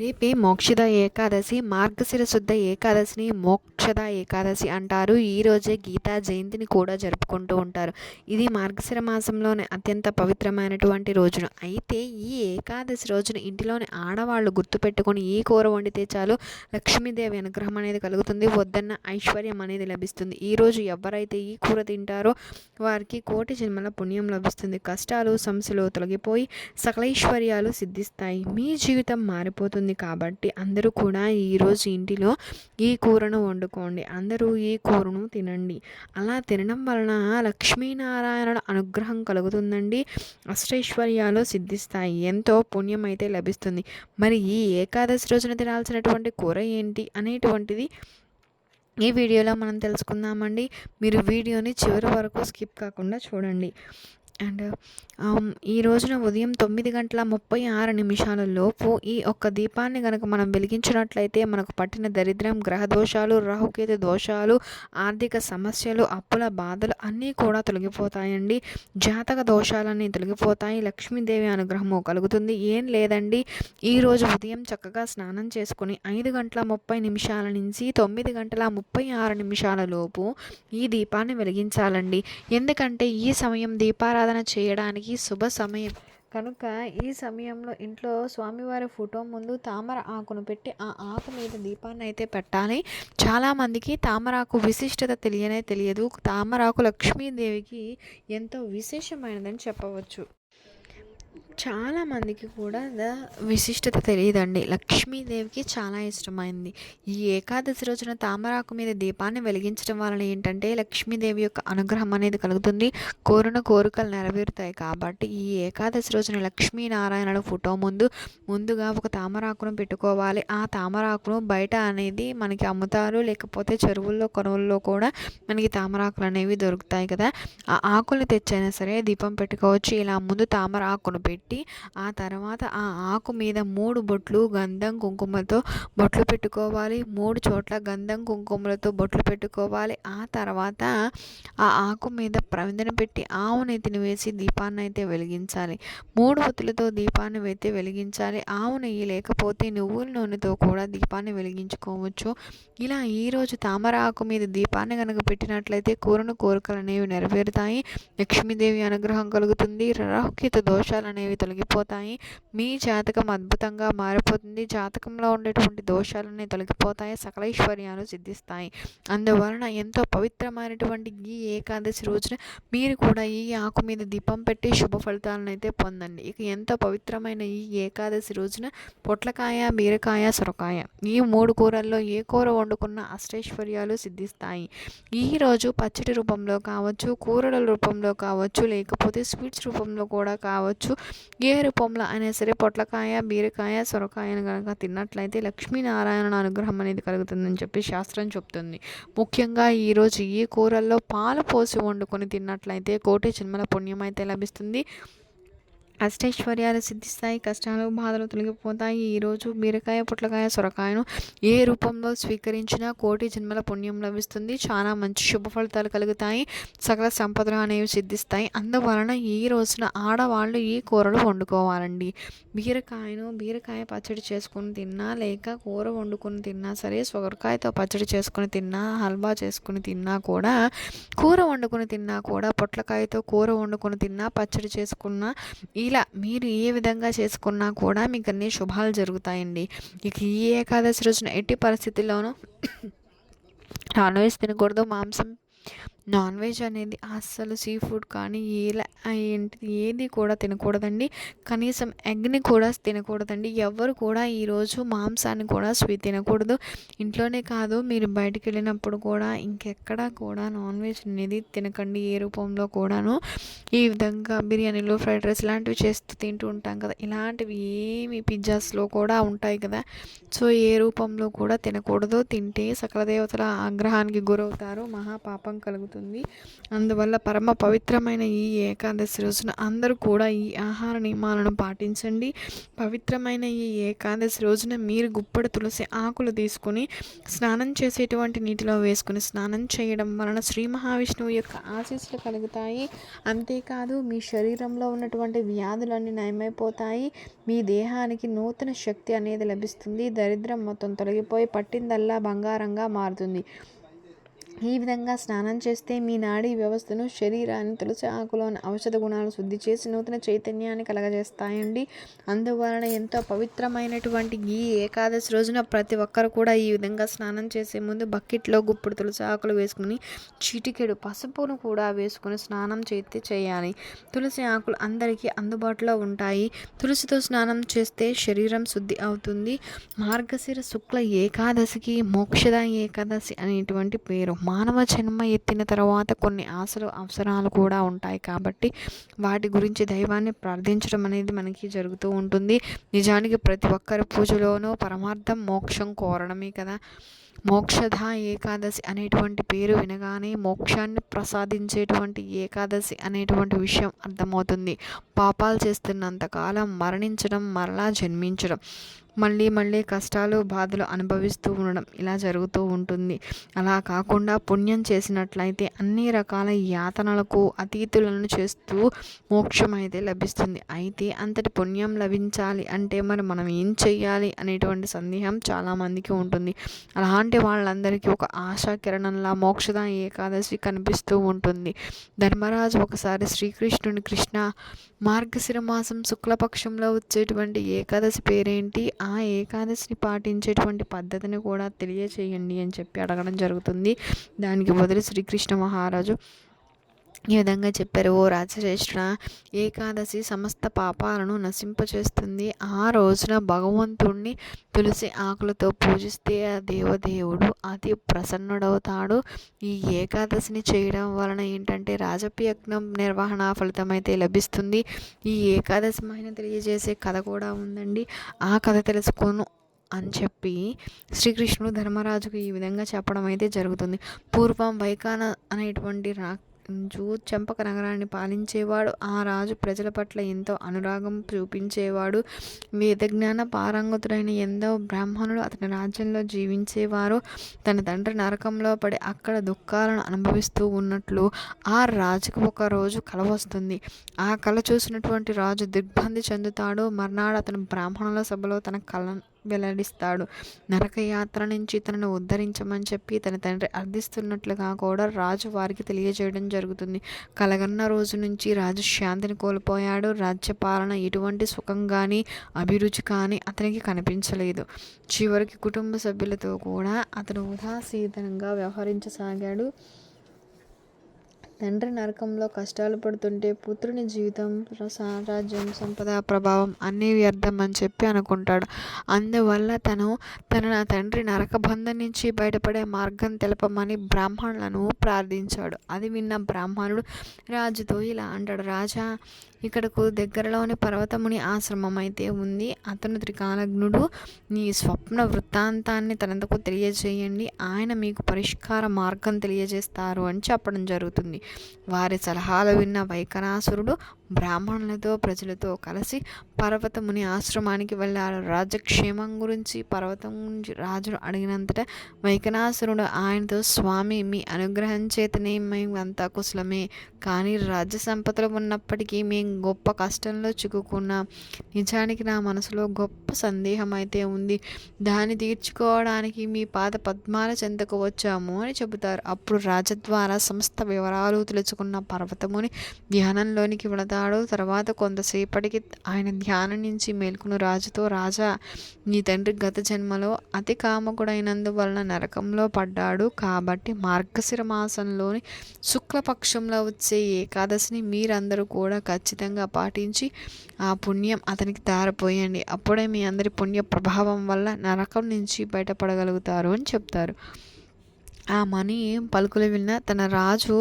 రేపే మోక్షద ఏకాదశి మార్గశిర శుద్ధ ఏకాదశిని మోక్షద ఏకాదశి అంటారు. ఈరోజే గీతా జయంతిని కూడా జరుపుకుంటూ ఉంటారు. ఇది మార్గశిర మాసంలోనే అత్యంత పవిత్రమైనటువంటి రోజున. అయితే ఈ ఏకాదశి రోజున ఇంటిలోని ఆడవాళ్ళు గుర్తుపెట్టుకొని ఈ కూర వండితే చాలు లక్ష్మీదేవి అనుగ్రహం అనేది కలుగుతుంది వద్దన్న ఐశ్వర్యం అనేది లభిస్తుంది. ఈరోజు ఎవరైతే ఈ కూర తింటారో వారికి కోటి జన్మల పుణ్యం లభిస్తుంది. కష్టాలు సమస్యలు తొలగిపోయి సకలైశ్వర్యాలు సిద్ధిస్తాయి. మీ జీవితం మారిపోతుంది. కాబట్టి అందరూ కూడా ఈరోజు ఇంటిలో ఈ కూరను వండుకోండి. అందరూ ఈ కూరను తినండి. అలా తినడం వలన లక్ష్మీనారాయణుల అనుగ్రహం కలుగుతుందండి. అష్టైశ్వర్యాలు సిద్ధిస్తాయి. ఎంతో పుణ్యం అయితే లభిస్తుంది. మరి ఈ ఏకాదశి రోజున తినాల్సినటువంటి కూర ఏంటి అనేటువంటిది ఈ వీడియోలో మనం తెలుసుకుందామండి. మీరు వీడియోని చివరి వరకు స్కిప్ కాకుండా చూడండి. అండ్ ఈ రోజున ఉదయం తొమ్మిది గంటల ముప్పై ఆరు నిమిషాల లోపు ఈ ఒక్క దీపాన్ని కనుక మనం వెలిగించినట్లయితే మనకు పట్టిన దరిద్రం గ్రహ దోషాలు రాహుకేతు దోషాలు ఆర్థిక సమస్యలు అప్పుల బాధలు అన్నీ కూడా తొలగిపోతాయండి. జాతక దోషాలన్నీ తొలగిపోతాయి. లక్ష్మీదేవి అనుగ్రహము కలుగుతుంది. ఏం లేదండి. ఈరోజు ఉదయం చక్కగా స్నానం చేసుకుని ఐదు గంటల ముప్పై నిమిషాల నుంచి తొమ్మిది గంటల ముప్పై ఆరు నిమిషాల లోపు ఈ దీపాన్ని వెలిగించాలండి. ఎందుకంటే ఈ సమయం దీపారాధన చేయడానికి శుభ సమయం. కనుక ఈ సమయంలో ఇంట్లో స్వామివారి ఫోటో ముందు తామర ఆకును పెట్టి ఆ ఆకు మీద దీపాన్ని అయితే పెట్టాలి. చాలామందికి తామరాకు విశిష్టత తెలియనే తెలియదు. తామరాకు లక్ష్మీదేవికి ఎంతో విశేషమైనదని చెప్పవచ్చు. చాలామందికి కూడా విశిష్టత తెలియదండి. లక్ష్మీదేవికి చాలా ఇష్టమైంది. ఈ ఏకాదశి రోజున తామరాకు మీద దీపాన్ని వెలిగించడం వలన ఏంటంటే లక్ష్మీదేవి యొక్క అనుగ్రహం అనేది కలుగుతుంది. కోరిన కోరికలు నెరవేరుతాయి కాబట్టి ఈ ఏకాదశి రోజున లక్ష్మీనారాయణుల ఫోటో ముందు ముందుగా ఒక తామరాకును పెట్టుకోవాలి. ఆ తామరాకును బయట అనేది మనకి అమ్ముతారు. లేకపోతే చెరువుల్లో కొనువుల్లో కూడా మనకి తామరాకులు అనేవి దొరుకుతాయి కదా. ఆ ఆకులు తెచ్చైనా సరే దీపం పెట్టుకోవచ్చు. ఇలా ముందు తామరాకును పెట్టి పెట్టి ఆ తర్వాత ఆ ఆకు మీద మూడు బొట్లు గంధం కుంకుమతో బొట్లు పెట్టుకోవాలి. మూడు చోట్ల గంధం కుంకుమలతో బొట్లు పెట్టుకోవాలి. ఆ తర్వాత ఆ ఆకు మీద ప్రవిందన పెట్టి ఆవు నెత్తిని వేసి దీపాన్ని అయితే వెలిగించాలి. మూడు ఒత్తులతో దీపాన్ని అయితే వెలిగించాలి. ఆవు నెయ్యి లేకపోతే నువ్వుల నూనెతో కూడా దీపాన్ని వెలిగించుకోవచ్చు. ఇలా ఈరోజు తామర ఆకు మీద దీపాన్ని కనుక పెట్టినట్లయితే కూరను కోరికలు అనేవి నెరవేరుతాయి. లక్ష్మీదేవి అనుగ్రహం కలుగుతుంది. రాహుకేత దోషాలు అనేవి తొలగిపోతాయి. మీ జాతకం అద్భుతంగా మారిపోతుంది. జాతకంలో ఉండేటువంటి దోషాలన్నీ తొలగిపోతాయి. సకలైశ్వర్యాలు సిద్ధిస్తాయి. అందువలన ఎంతో పవిత్రమైనటువంటి ఈ ఏకాదశి రోజున మీరు కూడా ఈ ఆకు మీద దీపం పెట్టి శుభ ఫలితాలను అయితే పొందండి. ఇక ఎంతో పవిత్రమైన ఈ ఏకాదశి రోజున పొట్లకాయ బీరకాయ సొరకాయ ఈ మూడు కూరల్లో ఏ కూర వండుకున్న అష్టైశ్వర్యాలు సిద్ధిస్తాయి. ఈరోజు పచ్చడి రూపంలో కావచ్చు కూరల రూపంలో కావచ్చు లేకపోతే స్వీట్స్ రూపంలో కూడా కావచ్చు. ఏ రూపంలో అయినా సరే పొట్లకాయ బీరకాయ సొరకాయను కనుక తిన్నట్లయితే లక్ష్మీనారాయణ అనుగ్రహం అనేది కలుగుతుందని చెప్పి శాస్త్రం చెప్తుంది. ముఖ్యంగా ఈరోజు ఈ కూరల్లో పాలు పోసి వండుకొని తిన్నట్లయితే కోటి జన్మల పుణ్యం అయితే లభిస్తుంది. అష్టైశ్వర్యాలు సిద్ధిస్తాయి కష్టాలు బాధలు తొలగిపోతాయి. ఈరోజు బీరకాయ పొట్లకాయ సొరకాయను ఏ రూపంలో స్వీకరించినా కోటి జన్మల పుణ్యం లభిస్తుంది. చాలా మంచి శుభ ఫలితాలు కలుగుతాయి. సకల సంపదలు అనేవి సిద్ధిస్తాయి. అందువలన ఈ రోజున ఆడవాళ్ళు ఈ కూరలు వండుకోవాలండి. బీరకాయను బీరకాయ పచ్చడి చేసుకుని తిన్నా లేక కూర వండుకొని తిన్నా సరే సొరకాయతో పచ్చడి చేసుకుని తిన్నా హల్వా చేసుకుని తిన్నా కూడా కూర వండుకొని తిన్నా కూడా పొట్లకాయతో కూర వండుకొని తిన్నా పచ్చడి చేసుకున్నా ఈ ఇలా మీరు ఏ విధంగా చేసుకున్నా కూడా మీకు అన్ని శుభాలు జరుగుతాయండి. ఇక ఈ ఏకాదశి రోజున ఎట్టి పరిస్థితుల్లోనూ నాన్ వెజ్ తినకూడదు. మాంసం నాన్ వెజ్ అనేది అస్సలు సీ ఫుడ్ కానీ ఇలా ఏంటిది ఏది కూడా తినకూడదండి. కనీసం ఎగ్ని కూడా తినకూడదండి. ఎవరు కూడా ఈరోజు మాంసాన్ని కూడా స్వీ తినకూడదు. ఇంట్లోనే కాదు మీరు బయటికి వెళ్ళినప్పుడు కూడా ఇంకెక్కడా కూడా నాన్ వెజ్ అనేది తినకండి. ఏ రూపంలో కూడాను ఈ విధంగా బిర్యానీలు ఫ్రైడ్ రైస్ ఇలాంటివి చేస్తూ తింటూ ఉంటాం కదా. ఇలాంటివి ఏమి పిజ్జాస్లో కూడా ఉంటాయి కదా. సో ఏ రూపంలో కూడా తినకూడదు. తింటే సకల దేవతల ఆగ్రహానికి గురవుతారు. మహాపాపం కలుగుతుంది. అవుతుంది అందువల్ల పరమ పవిత్రమైన ఈ ఏకాదశి రోజున అందరూ కూడా ఈ ఆహార నియమాలను పాటించండి. పవిత్రమైన ఈ ఏకాదశి రోజున మీరు గుప్పడి తులసి ఆకులు తీసుకుని స్నానం చేసేటువంటి నీటిలో వేసుకుని స్నానం చేయడం వలన శ్రీ మహావిష్ణువు యొక్క ఆశీస్సులు కలుగుతాయి. అంతేకాదు మీ శరీరంలో ఉన్నటువంటి వ్యాధులన్నీ నయమైపోతాయి. మీ దేహానికి నూతన శక్తి అనేది లభిస్తుంది. దరిద్రం మొత్తం తొలగిపోయి పట్టిందల్లా బంగారంగా మారుతుంది. ఈ విధంగా స్నానం చేస్తే మీ నాడీ వ్యవస్థను శరీరాన్ని తులసి ఆకులోని ఔషధ గుణాలు శుద్ధి చేసి నూతన చైతన్యాన్ని కలగజేస్తాయండి. అందువలన ఎంతో పవిత్రమైనటువంటి ఈ ఏకాదశి రోజున ప్రతి ఒక్కరు కూడా ఈ విధంగా స్నానం చేసే ముందు బకెట్లో గుప్పుడు తులసి ఆకులు వేసుకుని చిటికెడు పసుపును కూడా వేసుకుని స్నానం చేస్తే చేయాలి. తులసి ఆకులు అందరికీ అందుబాటులో ఉంటాయి. తులసితో స్నానం చేస్తే శరీరం శుద్ధి అవుతుంది. మార్గశిర శుక్ల ఏకాదశికి మోక్షద ఏకాదశి అనేటువంటి పేరు. మానవ జన్మ ఎత్తిన తర్వాత కొన్ని ఆశలు అవసరాలు కూడా ఉంటాయి కాబట్టి వాటి గురించి దైవాన్ని ప్రార్థించడం అనేది మనకి జరుగుతూ ఉంటుంది. నిజానికి ప్రతి ఒక్కరి పూజలోనూ పరమార్థం మోక్షం కోరడమే కదా. మోక్షధ ఏకాదశి అనేటువంటి పేరు వినగానే మోక్షాన్ని ప్రసాదించేటువంటి ఏకాదశి అనేటువంటి విషయం అర్థమవుతుంది. పాపాలు చేస్తున్నంతకాలం మరణించడం మరలా జన్మించడం. మళ్ళీ మళ్ళీ కష్టాలు బాధలు అనుభవిస్తూ ఉండడం ఇలా జరుగుతూ ఉంటుంది. అలా కాకుండా పుణ్యం చేసినట్లయితే అన్ని రకాల యాతనలకు అతీతులను చేస్తూ మోక్షం అయితే లభిస్తుంది. అయితే అంతటి పుణ్యం లభించాలి అంటే మరి మనం ఏం చెయ్యాలి అనేటువంటి సందేహం చాలామందికి ఉంటుంది. అలాంటి వాళ్ళందరికీ ఒక ఆశా కిరణంలా మోక్షద ఏకాదశి కనిపిస్తూ ఉంటుంది. ధర్మరాజు ఒకసారి శ్రీకృష్ణుని కృష్ణ మార్గశిర మాసం శుక్లపక్షంలో వచ్చేటువంటి ఏకాదశి పేరేంటి? ఆ ఏకాదశిని పాటించేటువంటి పద్ధతిని కూడా తెలియచేయండి అని చెప్పి అడగడం జరుగుతుంది. దానికి బదులు శ్రీకృష్ణ మహారాజు ఈ విధంగా చెప్పారు. ఓ రాజశ్రేష్ఠ ఏకాదశి సమస్త పాపాలను నశింపచేస్తుంది. ఆ రోజున భగవంతుణ్ణి తులసి ఆకులతో పూజిస్తే ఆ దేవదేవుడు అతి ప్రసన్నుడవుతాడు. ఈ ఏకాదశిని చేయడం వలన ఏంటంటే రాజపయజ్ఞం నిర్వహణ ఫలితం అయితే లభిస్తుంది. ఈ ఏకాదశి మహిళ తెలియజేసే కథ కూడా ఉందండి. ఆ కథ తెలుసుకోను అని చెప్పి శ్రీకృష్ణుడు ధర్మరాజుకు ఈ విధంగా చెప్పడం అయితే జరుగుతుంది. పూర్వం వైకాన అనేటువంటి రా జూ చంపక నగరాన్ని పాలించేవాడు ఆ రాజు ప్రజల పట్ల ఎంతో అనురాగం చూపించేవాడు. వేదజ్ఞాన పారంగతుడైన ఎంతో బ్రాహ్మణుడు అతని రాజ్యంలో జీవించేవారు. తన తండ్రి నరకంలో పడి అక్కడ దుఃఖాలను అనుభవిస్తూ ఉన్నట్లు ఆ రాజుకు ఒక రోజు కల వస్తుంది. ఆ కళ చూసినటువంటి రాజు దిగ్బంధి చెందుతాడు. మర్నాడు అతను బ్రాహ్మణుల సభలో తన కళ వెల్లడిస్తాడు. నరకయాత్ర నుంచి తనను ఉద్ధరించమని చెప్పి తన తండ్రి అర్థిస్తున్నట్లుగా కూడా రాజు వారికి తెలియజేయడం జరుగుతుంది. కలగన్న రోజు నుంచి రాజు శాంతిని కోల్పోయాడు. రాజ్యపాలన ఎటువంటి సుఖం కానీ అభిరుచి కానీ అతనికి కనిపించలేదు. చివరికి కుటుంబ సభ్యులతో కూడా అతను ఉదాసీనంగా వ్యవహరించసాగాడు. తండ్రి నరకంలో కష్టాలు పడుతుంటే పుత్రుని జీవితం సామ్రాజ్యం సంపద ప్రభావం అన్నీ వ్యర్థం అని చెప్పి అనుకుంటాడు. అందువల్ల తను తన తండ్రి నరకబంధం నుంచి బయటపడే మార్గం తెలపమని బ్రాహ్మణులను ప్రార్థించాడు. అది విన్న బ్రాహ్మణుడు రాజుతో ఇలా అంటాడు రాజా ఇక్కడకు దగ్గరలోని పర్వతముని ఆశ్రమం అయితే ఉంది. అతను త్రికాలజ్ఞుడు. నీ స్వప్న వృత్తాంతాన్ని తనకు తెలియజేయండి. ఆయన మీకు పరిష్కార మార్గం తెలియజేస్తారు అని చెప్పడం జరుగుతుంది. వారి సలహాలు విన్న వైకరాసురుడు బ్రాహ్మణులతో ప్రజలతో కలిసి పర్వతముని ఆశ్రమానికి వెళ్ళారు. రాజక్షేమం గురించి పర్వతం గురించి రాజును అడిగినంతట వైకనాసురుడు ఆయనతో స్వామి మీ అనుగ్రహం చేతనే మేము అంతా కుశలమే. కానీ రాజ్య సంపదలు ఉన్నప్పటికీ మేము గొప్ప కష్టంలో చిక్కుకున్నాం. నిజానికి నా మనసులో గొప్ప సందేహం అయితే ఉంది. దాన్ని తీర్చుకోవడానికి మీ పాద పద్మాల చెంతకు వచ్చాము అని చెబుతారు. అప్పుడు రాజద్వారా సమస్త వివరాలు తెలుసుకున్న పర్వతముని ధ్యానంలోనికి వెళతాడు తర్వాత కొంతసేపటికి ఆయన ధ్యానం నుంచి మేల్కొన్న రాజుతో రాజా నీ తండ్రి గత జన్మలో అతి కామకుడైనందువలన నరకంలో పడ్డాడు. కాబట్టి మార్గశిర మాసంలోని శుక్లపక్షంలో వచ్చే ఏకాదశిని మీరందరూ కూడా ఖచ్చితంగా పాటించి ఆ పుణ్యం అతనికి దారిపోయండి అప్పుడే మీ అందరి పుణ్య ప్రభావం వల్ల నరకం నుంచి బయటపడగలుగుతారు అని చెప్తారు. ఆ మణి పలుకులు విన్న తన రాజు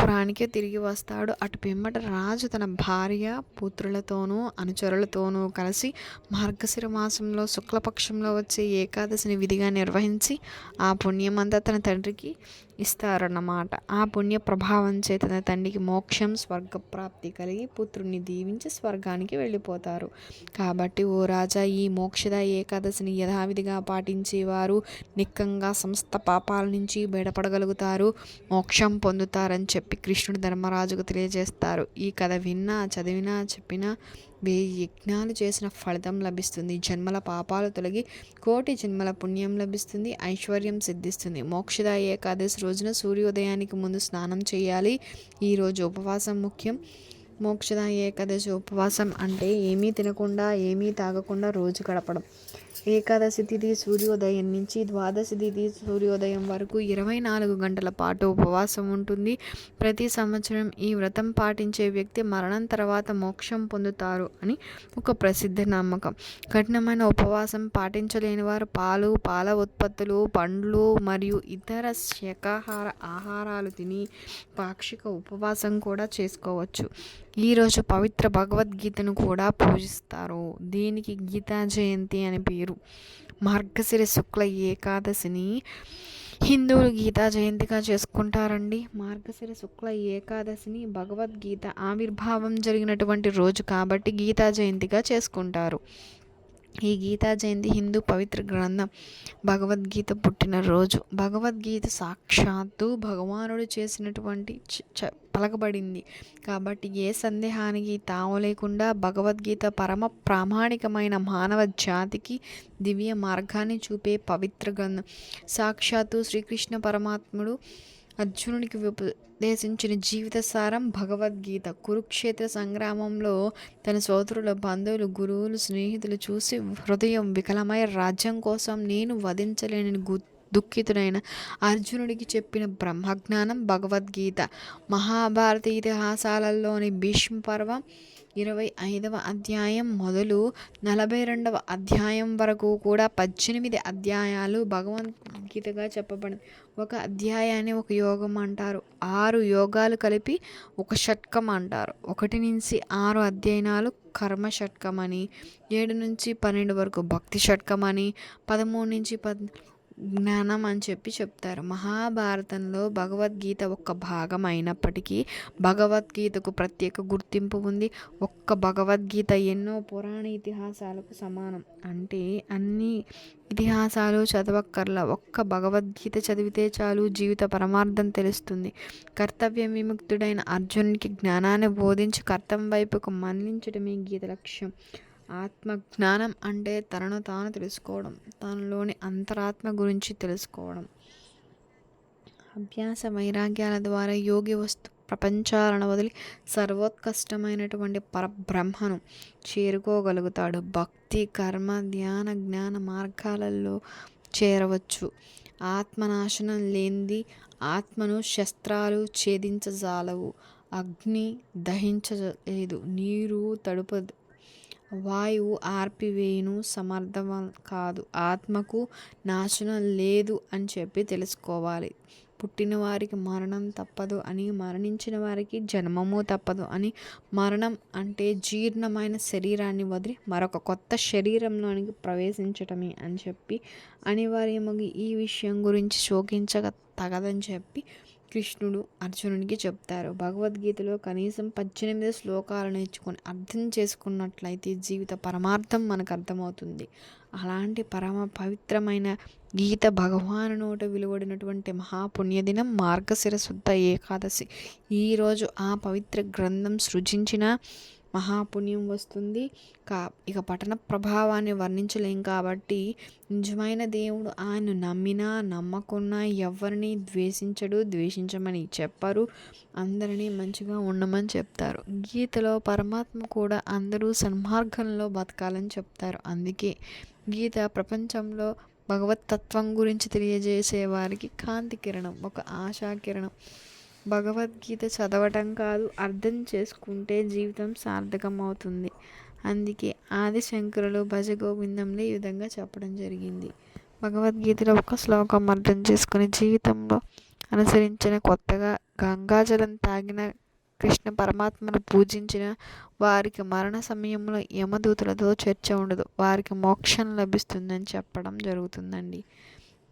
పురానికి తిరిగి వస్తాడు. అటు పిమ్మట రాజు తన భార్య పుత్రులతోనూ అనుచరులతోనూ కలిసి మార్గశిర మాసంలో శుక్లపక్షంలో వచ్చే ఏకాదశిని విధిగా నిర్వహించి ఆ పుణ్యమంతా తన తండ్రికి ఇస్తారన్నమాట. ఆ పుణ్య ప్రభావం చేత తన తండ్రికి మోక్షం స్వర్గప్రాప్తి కలిగి పుత్రుని దీవించి స్వర్గానికి వెళ్ళిపోతారు. కాబట్టి ఓ రాజా ఈ మోక్షద ఏకాదశిని యథావిధిగా పాటించేవారు నిక్కంగా సమస్త పాపాల నుంచి బయటపడగలుగుతారు మోక్షం పొందుతారని చెప్పి కృష్ణుడు ధర్మరాజుకు తెలియజేస్తారు. ఈ కథ విన్నా చదివినా చెప్పినా వెయ్యి యజ్ఞాలు చేసిన ఫలితం లభిస్తుంది. జన్మల పాపాలు తొలగి కోటి జన్మల పుణ్యం లభిస్తుంది. ఐశ్వర్యం సిద్ధిస్తుంది. మోక్షద ఏకాదశి రోజున సూర్యోదయానికి ముందు స్నానం చేయాలి. ఈరోజు ఉపవాసం ముఖ్యం. మోక్షద ఏకాదశి ఉపవాసం అంటే ఏమీ తినకుండా ఏమీ తాగకుండా రోజు గడపడం. ఏకాదశి తిథి సూర్యోదయం నుంచి ద్వాదశి తిథి సూర్యోదయం వరకు ఇరవై నాలుగు గంటల పాటు ఉపవాసం ఉంటుంది. ప్రతి సంవత్సరం ఈ వ్రతం పాటించే వ్యక్తి మరణం తర్వాత మోక్షం పొందుతారు అని ఒక ప్రసిద్ధ నమ్మకం. కఠినమైన ఉపవాసం పాటించలేని వారు పాలు పాల ఉత్పత్తులు పండ్లు మరియు ఇతర శాకాహార ఆహారాలు తిని పాక్షిక ఉపవాసం కూడా చేసుకోవచ్చు. ఈరోజు పవిత్ర భగవద్గీతను కూడా పూజిస్తారు. దీనికి? గీతా జయంతి అని పేరు. మార్గశిర శుక్ల ఏకాదశిని హిందువులు గీతా జయంతిగా చేసుకుంటారండి. మార్గశిర శుక్ల ఏకాదశిని భగవద్గీత ఆవిర్భావం జరిగినటువంటి రోజు కాబట్టి గీతా జయంతిగా చేసుకుంటారు. ఈ గీతా జయంతి హిందూ పవిత్ర గ్రంథం భగవద్గీత పుట్టిన రోజు. భగవద్గీత సాక్షాత్తు భగవానుడు చేసినటువంటి పలకబడింది. కాబట్టి ఏ సందేహానికి తావు లేకుండా భగవద్గీత పరమ ప్రామాణికమైన మానవ జాతికి దివ్య మార్గాన్ని చూపే పవిత్ర గ్రంథం. సాక్షాత్తు శ్రీకృష్ణ పరమాత్ముడు అర్జునుడికి ఉపదేశించిన జీవిత సారం భగవద్గీత. కురుక్షేత్ర సంగ్రామంలో తన సోదరుల బంధువులు గురువులు స్నేహితులు చూసి హృదయం వికలమై రాజ్యం కోసం నేను వధించలేని గు దుఃఖితుడైన అర్జునుడికి చెప్పిన బ్రహ్మజ్ఞానం భగవద్గీత. మహాభారత ఇతిహాసాలలోని భీష్మ పర్వం ఇరవై ఐదవ అధ్యాయం మొదలు నలభై రెండవ అధ్యాయం వరకు కూడా పద్దెనిమిది అధ్యాయాలు భగవద్గీతగా చెప్పబడింది ఒక అధ్యాయాన్ని ఒక యోగం అంటారు. ఆరు యోగాలు కలిపి ఒక షట్కం అంటారు. ఒకటి నుంచి ఆరు అధ్యయనాలు కర్మ షట్కం అని ఏడు నుంచి పన్నెండు వరకు భక్తి షట్కం అని పదమూడు నుంచి పద్ జ్ఞానం అని చెప్పి చెప్తారు. మహాభారతంలో భగవద్గీత ఒక భాగం అయినప్పటికీ భగవద్గీతకు ప్రత్యేక గుర్తింపు ఉంది. ఒక్క భగవద్గీత ఎన్నో పురాణ ఇతిహాసాలకు సమానం. అంటే అన్ని ఇతిహాసాలు చదవక్కర్లా. ఒక్క భగవద్గీత చదివితే చాలు జీవిత పరమార్థం తెలుస్తుంది. కర్తవ్య విముక్తుడైన అర్జునునికి జ్ఞానాన్ని బోధించి కర్తం వైపుకు మన్నించడమే గీత లక్ష్యం. ఆత్మ జ్ఞానం అంటే తనను తాను తెలుసుకోవడం తనలోని అంతరాత్మ గురించి తెలుసుకోవడం. అభ్యాస వైరాగ్యాల ద్వారా యోగి వస్తు ప్రపంచాలను వదిలి సర్వోత్కష్టమైనటువంటి పరబ్రహ్మను చేరుకోగలుగుతాడు. భక్తి కర్మ ధ్యాన జ్ఞాన మార్గాలలో చేరవచ్చు. ఆత్మనాశనం లేనిది ఆత్మను శస్త్రాలు ఛేదించజాలవు. అగ్ని దహించలేదు నీరు తడుపదు వాయువు ఆర్పివేయును సమర్థం కాదు. ఆత్మకు నాశనం లేదు అని చెప్పి తెలుసుకోవాలి. పుట్టిన వారికి మరణం తప్పదు అని మరణించిన వారికి జన్మము తప్పదు అని. మరణం అంటే జీర్ణమైన శరీరాన్ని వదిలి మరొక కొత్త శరీరంలోనికి ప్రవేశించటమే అని చెప్పి అనివార్యమగి ఈ విషయం గురించి శోకించక తగదని చెప్పి కృష్ణుడు అర్జునుడికి చెప్తారు. భగవద్గీతలో కనీసం పద్దెనిమిది శ్లోకాలు నేర్చుకొని అర్థం చేసుకున్నట్లయితే జీవిత పరమార్థం మనకు అర్థమవుతుంది. అలాంటి పరమ పవిత్రమైన గీత భగవాను నోట వెలువడినటువంటి మహాపుణ్యదినం మార్గశిర శుద్ధ ఏకాదశి. ఈరోజు ఆ పవిత్ర గ్రంథం సృజించిన మహాపుణ్యం వస్తుంది. కా ఇక పఠన ప్రభావాన్ని వర్ణించలేం కాబట్టి నిజమైన దేవుడు ఆయన నమ్మినా నమ్మకున్నా ఎవరిని ద్వేషించడు ద్వేషించమని చెప్పరు. అందరినీ మంచిగా ఉండమని చెప్తారు. గీతలో పరమాత్మ కూడా అందరూ సన్మార్గంలో బతకాలని చెప్తారు. అందుకే గీత ప్రపంచంలో భగవతత్వం గురించి తెలియజేసే వారికి కాంతి కిరణం ఒక ఆశా కిరణం. భగవద్గీత చదవటం కాదు అర్థం చేసుకుంటే జీవితం సార్థకం అవుతుంది అందుకే ఆదిశంకరులు భజగోవిందంలో ఈ విధంగా చెప్పడం జరిగింది. భగవద్గీతలో ఒక శ్లోకం అర్థం చేసుకుని జీవితంలో అనుసరించిన కొత్తగా గంగాజలం తాగిన కృష్ణ పరమాత్మను పూజించిన వారికి మరణ సమయంలో యమదూతలతో చర్చ ఉండదు. వారికి మోక్షం లభిస్తుందని చెప్పడం జరుగుతుందండి.